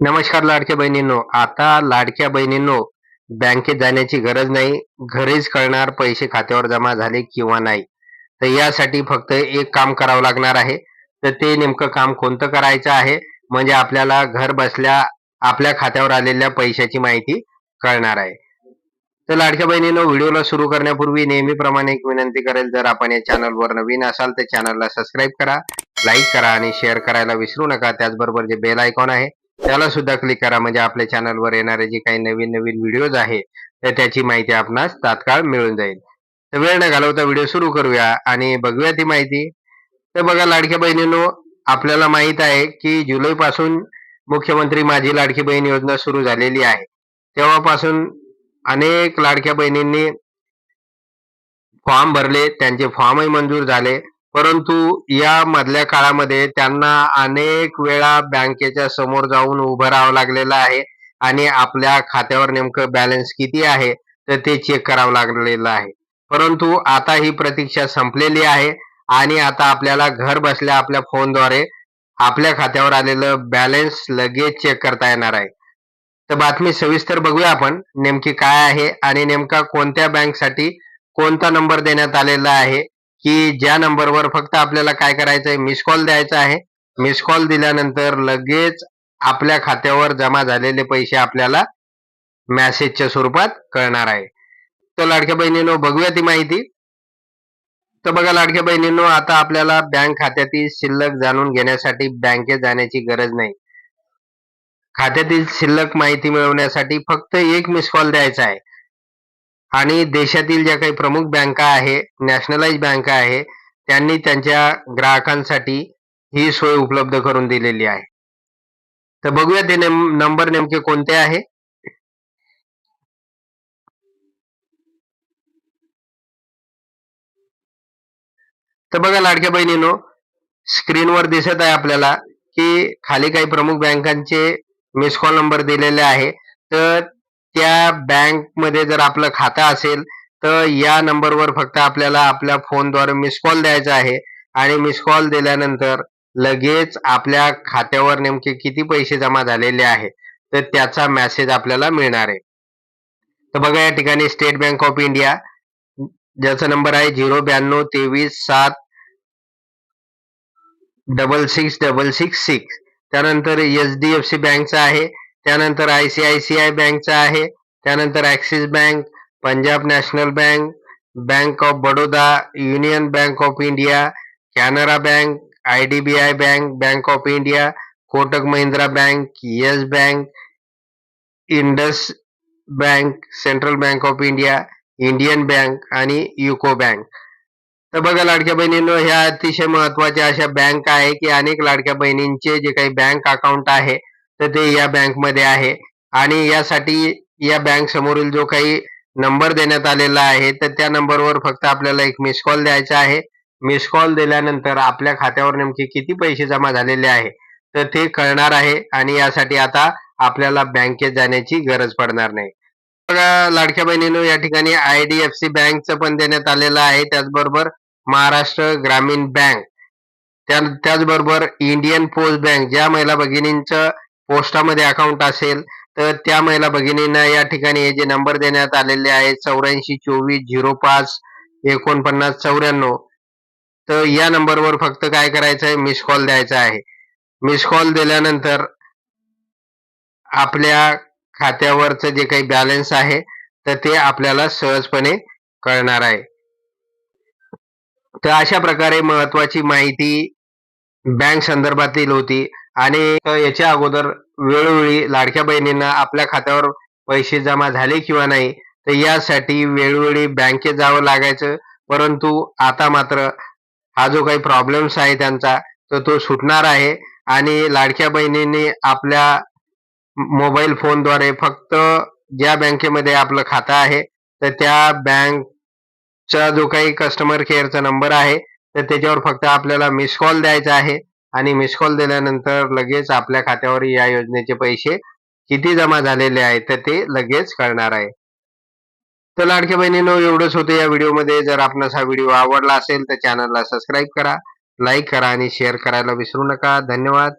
नमस्कार लाडक्या बहिणींनो. आता लाडक्या बहिणींनो बँकेत जाण्याची गरज नाही घरीच कळणार पैसे खात्यावर जमा झाले किंवा नाही. तर यासाठी फक्त एक काम करावं लागणार आहे. तर ते नेमकं काम कोणतं करायचं आहे? म्हणजे आपल्याला घर बसल्या आपल्या खात्यावर आलेल्या पैशाची माहिती कळणार आहे. तर लाडक्या बहिणींनो व्हिडिओला सुरू करण्यापूर्वी नेहमीप्रमाणे एक विनंती करेल जर आपण या चॅनलवर नवीन असाल तर चॅनलला सबस्क्राईब करा लाईक करा आणि शेअर करायला विसरू नका. त्याचबरोबर जे बेल आयकॉन आहे त्याला सुद्धा क्लिक करा. म्हणजे आपल्या चॅनलवर येणारे जे काही नवीन नवीन व्हिडिओज आहे तर त्याची माहिती आपणास तात्काळ मिळून जाईल. तर वेळ न घालवता व्हिडिओ सुरू करूया आणि बघूया ती माहिती. तर बघा लाडक्या बहिणींनो आपल्याला माहीत आहे की जुलै पासून मुख्यमंत्री माझी लाडकी बहीण योजना सुरू झालेली आहे. तेव्हापासून अनेक लाडक्या बहिणींनी फॉर्म भरले त्यांचे फॉर्मही मंजूर झाले. परंतु या मधल्या काळामध्ये त्यांना अनेक वेळा बँकेच्या समोर जाऊन उभं राहावं लागलेलं आहे आणि आपल्या खात्यावर नेमकं बॅलन्स किती आहे तर ते चेक करावं लागलेलं आहे. परंतु आता ही प्रतीक्षा संपलेली आहे आणि आता आपल्याला घर बसल्या आपल्या फोनद्वारे आपल्या खात्यावर आलेलं बॅलन्स लगेच चेक करता येणार आहे. तर बातमी सविस्तर बघूया आपण नेमकी काय आहे आणि नेमका कोणत्या बँकसाठी कोणता नंबर देण्यात आलेला आहे की ज्या नंबरवर फक्त आपल्याला काय करायचं आहे मिस कॉल द्यायचा आहे. मिस कॉल दिल्यानंतर लगेच आपल्या खात्यावर जमा झालेले पैसे आपल्याला मॅसेजच्या स्वरूपात कळणार आहे. तर लाडक्या बहिणीनो बघूया ती माहिती. तर बघा लाडक्या बहिणींनो आता आपल्याला बँक खात्यातील शिल्लक जाणून घेण्यासाठी बँकेत जाण्याची गरज नाही. खात्यातील शिल्लक माहिती मिळवण्यासाठी फक्त एक मिस कॉल द्यायचा आहे. आणि देशातील ज्या काही प्रमुख बँका आहे नॅशनलाइज बँका आहे त्यांनी त्यांच्या ग्राहकांसाठी ही सोय उपलब्ध करून दिलेली आहे. तर बघूया ते नेम नंबर नेमके कोणते आहे? तर बघा लाडक्या बहिणीनो स्क्रीनवर दिसत आहे आपल्याला की खाली काही प्रमुख बँकांचे मिस कॉल नंबर दिलेले आहे. तर त्या बँकमध्ये जर आपलं खातं असेल तर या नंबरवर फक्त आपल्याला आपल्या फोनद्वारे मिस कॉल द्यायचा आहे. आणि मिस कॉल दिल्यानंतर लगेच आपल्या खात्यावर नेमके किती पैसे जमा झालेले आहे तर त्याचा मेसेज आपल्याला मिळणार आहे. तर बघा या ठिकाणी स्टेट बँक ऑफ इंडिया ज्याचा नंबर आहे झिरो ब्याण्णव तेवीस सात double six double six six त्यानंतर एच डी एफ सी बँकचा आहे. त्यानंतर आय सी आय सी त्यानंतर Punjab National Bank Bank of Baroda Union Bank of India Canara Bank I Bank Bank of India Kotak Mahindra Bank Yes Bank Indus Bank Central Bank of India Indian Bank आणि UCO Bank तर बघा, लाडक्या बहिणींनो, ह्या अतिशय महत्वाच्या अशा bank आहे की अनेक लाडक्या बहिणींचे जे काही बँक अकाउंट आहे तर ते या बँकमध्ये आहे. आणि यासाठी या बँक समोरील जो काही नंबर देण्यात आलेला आहे तर त्या नंबरवर फक्त आपल्याला एक मिस कॉल द्यायचा आहे. मिस कॉल दिल्यानंतर आपल्या खात्यावर नेमके किती पैसे जमा झालेले आहे तर ते कळणार आहे. आणि यासाठी आता आपल्याला बँकेत जाण्याची गरज पडणार नाही. बघा लाडक्या बहिणीनो या ठिकाणी आय डी एफ सी बँकचं पण देण्यात आलेलं आहे. त्याचबरोबर महाराष्ट्र ग्रामीण बँक त्याचबरोबर इंडियन पोस्ट बँक ज्या महिला भगिनींचं पोस्टामध्ये अकाउंट असेल तर त्या महिला भगिनींना या ठिकाणी हे जे नंबर देण्यात आलेले आहेत चौऱ्याऐंशी चोवीस झिरो पाच एकोणपन्नास चौऱ्याण्णव तर या नंबरवर फक्त काय करायचं आहे? मिस कॉल द्यायचा आहे. मिस कॉल दिल्यानंतर आपल्या खात्यावरचं जे काही बॅलन्स आहे तर ते आपल्याला सहजपणे कळणार आहे. तर अशा प्रकारे महत्वाची माहिती बँक संदर्भातील होती. आणि याच्या अगोदर वेळोवेळी लाडक्या बहिणींना आपल्या खात्यावर पैसे जमा झाले किंवा नाही तर यासाठी वेळोवेळी बँकेत जावं लागायचं. परंतु आता मात्र हा जो काही प्रॉब्लेम्स आहे त्यांचा तर तो सुटणार आहे. आणि लाडक्या बहिणींनी आपल्या मोबाईल फोनद्वारे फक्त ज्या बँकेमध्ये आपलं खातं आहे तर त्या बँकचा जो काही कस्टमर केअरचा नंबर आहे तर त्याच्यावर फक्त आपल्याला मिस कॉल द्यायचा आहे. आणि मिस कॉल दिल्यानंतर लगेच आपल्या खात्यावर या योजनेचे पैसे किती जमा झालेले आहेत तर ते लगेच कळणार आहे. तर लाडक्या बहिणीनो एवढंच होतं या व्हिडिओमध्ये. जर आपणास हा व्हिडिओ आवडला असेल तर चॅनलला सबस्क्राईब करा लाईक करा आणि शेअर करायला विसरू नका. धन्यवाद.